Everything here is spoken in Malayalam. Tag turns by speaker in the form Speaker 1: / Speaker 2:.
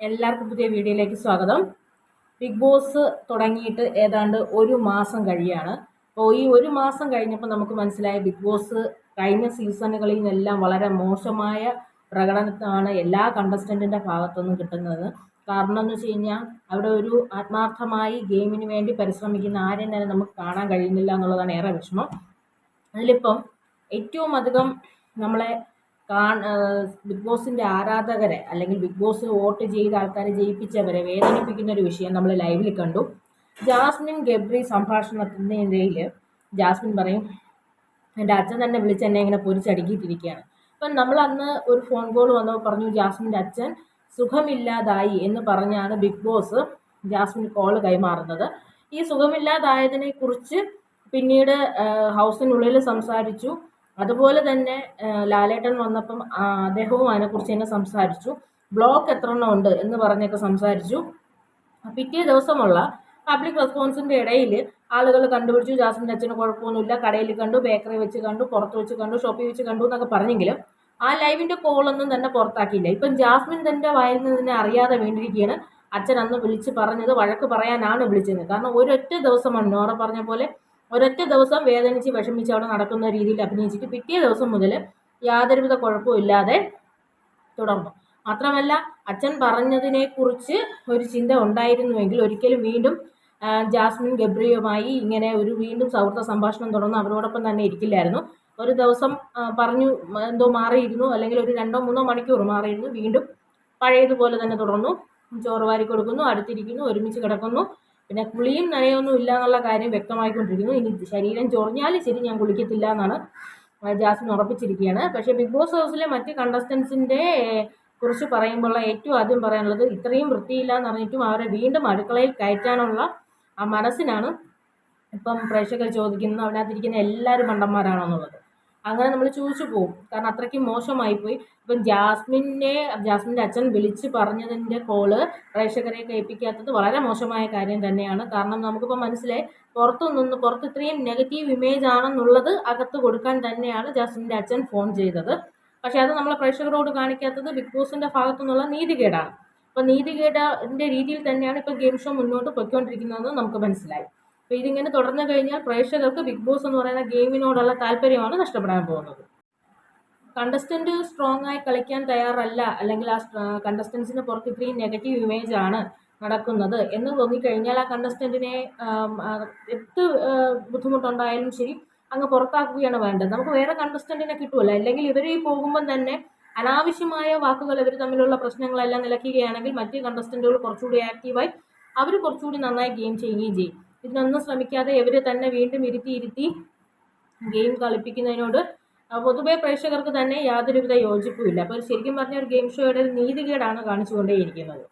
Speaker 1: എല്ലാവർക്കും പുതിയ വീഡിയോയിലേക്ക് സ്വാഗതം. ബിഗ് ബോസ് തുടങ്ങിയിട്ട് ഏതാണ്ട് ഒരു മാസം കഴിയാണ്. അപ്പോൾ ഈ ഒരു മാസം കഴിഞ്ഞപ്പോൾ നമുക്ക് മനസ്സിലായ ബിഗ് ബോസ് കഴിഞ്ഞ സീസണുകളിൽ നിന്നെല്ലാം വളരെ മോശമായ പ്രകടനമാണ് എല്ലാ കണ്ടസ്റ്റന്റിന്റെ ഭാഗത്തുനിന്നും കിട്ടുന്നത്. കാരണം എന്ന് വെച്ച് കഴിഞ്ഞാൽ അവിടെ ഒരു ആത്മാർത്ഥമായി ഗെയിമിന് വേണ്ടി പരിശ്രമിക്കുന്ന ആരെയും തന്നെ നമുക്ക് കാണാൻ കഴിയുന്നില്ല എന്നുള്ളതാണ് ഏറെ വിഷമം. അതിലിപ്പം ഏറ്റവും അധികം നമ്മളെ ബിഗ് ബോസിന്റെ ആരാധകരെ അല്ലെങ്കിൽ ബിഗ് ബോസ് വോട്ട് ചെയ്ത ആൾക്കാരെ ജയിപ്പിച്ചവരെ വേദനിപ്പിക്കുന്ന ഒരു വിഷയം നമ്മൾ ലൈവിൽ കണ്ടു. ജാസ്മിൻ ഗബ്രി സംഭാഷണത്തിനിടയിൽ ജാസ്മിൻ പറയും എന്റെ അച്ഛൻ തന്നെ വിളിച്ച് എന്നെ ഇങ്ങനെ പൊരിച്ചടുക്കിയിട്ടിരിക്കുകയാണ്. അപ്പം നമ്മൾ അന്ന് ഒരു ഫോൺ കോൾ വന്നപ്പോൾ പറഞ്ഞു ജാസ്മിന്റെ അച്ഛൻ സുഖമില്ലാതായി എന്ന് പറഞ്ഞാണ് ബിഗ് ബോസ് ജാസ്മിൻ കോൾ കൈമാറുന്നത്. ഈ സുഖമില്ലാതായതിനെ കുറിച്ച് പിന്നീട് ഹൗസിനുള്ളിൽ സംസാരിച്ചു. അതുപോലെ തന്നെ ലാലേട്ടൻ വന്നപ്പം അദ്ദേഹവും അതിനെക്കുറിച്ച് തന്നെ സംസാരിച്ചു. ബ്ലോക്ക് എത്ര എണ്ണം ഉണ്ട് എന്ന് പറഞ്ഞൊക്കെ സംസാരിച്ചു. പിറ്റേ ദിവസമുള്ള പബ്ലിക് റെസ്പോൺസിന്റെ ഇടയിൽ ആളുകൾ കണ്ടുപിടിച്ചു. ജാസ്മിന്റെ അച്ഛന് കുഴപ്പമൊന്നുമില്ല. കടയിൽ കണ്ടു ബേക്കറി വെച്ച് കണ്ടു പുറത്ത് വെച്ച് കണ്ടു ഷോപ്പിൽ വെച്ച് കണ്ടു എന്നൊക്കെ പറഞ്ഞെങ്കിലും ആ ലൈവിന്റെ കോളൊന്നും തന്നെ പുറത്താക്കിയില്ല. ഇപ്പം ജാസ്മിൻ തന്റെ വായിൽ നിന്ന് തന്നെ അറിയാതെ വേണ്ടിയിരിക്കുകയാണ് അച്ഛൻ അന്ന് വിളിച്ച് പറഞ്ഞത് വഴക്ക് പറയാനാണ് വിളിച്ചത്. കാരണം ഒരൊറ്റ ദിവസമാണ് നോറ പറഞ്ഞ പോലെ ഒരൊറ്റ ദിവസം വേദനിച്ച് വിഷമിച്ച് അവിടെ നടക്കുന്ന രീതിയിൽ അഭിനയിച്ചിട്ട് പിറ്റേ ദിവസം മുതൽ യാതൊരുവിധ കുഴപ്പമില്ലാതെ തുടർന്നു. മാത്രമല്ല അച്ഛൻ പറഞ്ഞതിനെക്കുറിച്ച് ഒരു ചിന്ത ഉണ്ടായിരുന്നുവെങ്കിൽ ഒരിക്കലും വീണ്ടും ജാസ്മിൻ ഗബ്രിയുമായി ഇങ്ങനെ ഒരു വീണ്ടും സൗഹൃദ സംഭാഷണം തുടർന്ന് അവരോടൊപ്പം തന്നെ ഇരിക്കില്ലായിരുന്നു. ഒരു ദിവസം പറഞ്ഞു എന്തോ മാറിയിരുന്നു അല്ലെങ്കിൽ ഒരു രണ്ടോ മൂന്നോ മണിക്കൂർ മാറിയിരുന്നു. വീണ്ടും പഴയതുപോലെ തന്നെ തുടർന്നു. ചോറ് വാരി കൊടുക്കുന്നു അടുത്തിരിക്കുന്നു ഒരുമിച്ച് കിടക്കുന്നു. പിന്നെ കുളിയും നനയൊന്നും ഇല്ല എന്നുള്ള കാര്യം വ്യക്തമായിക്കൊണ്ടിരിക്കുന്നു. ഇനി ശരീരം ചൊറിഞ്ഞാൽ ശരി ഞാൻ കുളിക്കത്തില്ല എന്നാണ് ജാസ്മിൻ ഉറപ്പിച്ചിരിക്കുകയാണ് പക്ഷേ ബിഗ് ബോസ് ഹൗസിലെ മറ്റ് കണ്ടസ്റ്റൻസിന്റെ കുറിച്ച് പറയുമ്പോൾ ഏറ്റവും ആദ്യം പറയാനുള്ളത് ഇത്രയും വൃത്തിയില്ല എന്ന് പറഞ്ഞിട്ടും അവരെ വീണ്ടും അടുക്കളയിൽ കയറ്റാനുള്ള ആ മനസ്സിനാണ് ഇപ്പം പ്രേക്ഷകർ ചോദിക്കുന്നത്. അതിനകത്തിരിക്കുന്ന എല്ലാവരും മണ്ടന്മാരാണെന്നുള്ളത്. അങ്ങനെ നമ്മൾ ചോദിച്ചു പോകും കാരണം അത്രയ്ക്ക് മോശമായിപ്പോയി. ഇപ്പം ജാസ്മിനെ ജാസ്മിന്റെ അച്ഛൻ വിളിച്ച് പറഞ്ഞതിന്റെ കോൾ പ്രേക്ഷകരെ കേൾപ്പിക്കാത്തത് വളരെ മോശമായ കാര്യം തന്നെയാണ്. കാരണം നമുക്കിപ്പോൾ മനസ്സിലായി പുറത്തു നിന്ന് പുറത്ത് ഇത്രയും നെഗറ്റീവ് ഇമേജ് ആണെന്നുള്ളത് അകത്ത് കൊടുക്കാൻ തന്നെയാണ് ജാസ്മിന്റെ അച്ഛൻ ഫോൺ ചെയ്തത്. പക്ഷേ അത് നമ്മൾ പ്രേക്ഷകരോട് കാണിക്കാത്തത് ബിഗ് ബോസിന്റെ ഭാഗത്തു നിന്നുള്ള നീതികേടാണ്. അപ്പോൾ നീതികേടിന്റെ രീതിയിൽ തന്നെയാണ് ഇപ്പോൾ ഗെയിം ഷോ മുന്നോട്ട് പൊയ്ക്കൊണ്ടിരിക്കുന്നതെന്ന് നമുക്ക് മനസ്സിലായി. അപ്പോൾ ഇതിങ്ങനെ തുടർന്നു കഴിഞ്ഞാൽ പ്രേക്ഷകർക്ക് ബിഗ് ബോസ് എന്ന് പറയുന്ന ഗെയിമിനോടുള്ള താല്പര്യമാണ് നഷ്ടപ്പെടാൻ പോകുന്നത്. കണ്ടസ്റ്റന്റ് സ്ട്രോങ് ആയി കളിക്കാൻ തയ്യാറല്ല അല്ലെങ്കിൽ ആ കണ്ടസ്റ്റൻസിന് പുറത്ത് ഇത്രയും നെഗറ്റീവ് ഇമേജ് ആണ് നടക്കുന്നത് എന്ന് തോന്നിക്കഴിഞ്ഞാൽ ആ കണ്ടസ്റ്റന്റിനെ എത്ത് ബുദ്ധിമുട്ടുണ്ടായാലും ശരി അങ്ങ് പുറത്താക്കുകയാണ് വേണ്ടത്. നമുക്ക് വേറെ കണ്ടസ്റ്റന്റിനെ കിട്ടുമല്ലോ അല്ലെങ്കിൽ ഇവർ ഈ പോകുമ്പം തന്നെ അനാവശ്യമായ വാക്കുകൾ ഇവർ തമ്മിലുള്ള പ്രശ്നങ്ങളെല്ലാം നിലയ്ക്കുകയാണെങ്കിൽ മറ്റ് കണ്ടസ്റ്റന്റുകൾ കുറച്ചുകൂടി ആക്റ്റീവായി അവർ കുറച്ചുകൂടി നന്നായി ഗെയിം ചെയ്യുകയും ചെയ്യും. ഇതിനൊന്നും ശ്രമിക്കാതെ ഇവർ തന്നെ വീണ്ടും ഇരുത്തി ഇരുത്തി ഗെയിം കളിപ്പിക്കുന്നതിനോട് പൊതുവെ പ്രേക്ഷകർക്ക് തന്നെ യാതൊരുവിധ യോജിപ്പുമില്ല അപ്പോൾ ശരിക്കും പറഞ്ഞ ഒരു ഗെയിം ഷോയുടെ ഒരു നീതികേടാണ് കാണിച്ചുകൊണ്ടേയിരിക്കുന്നത്.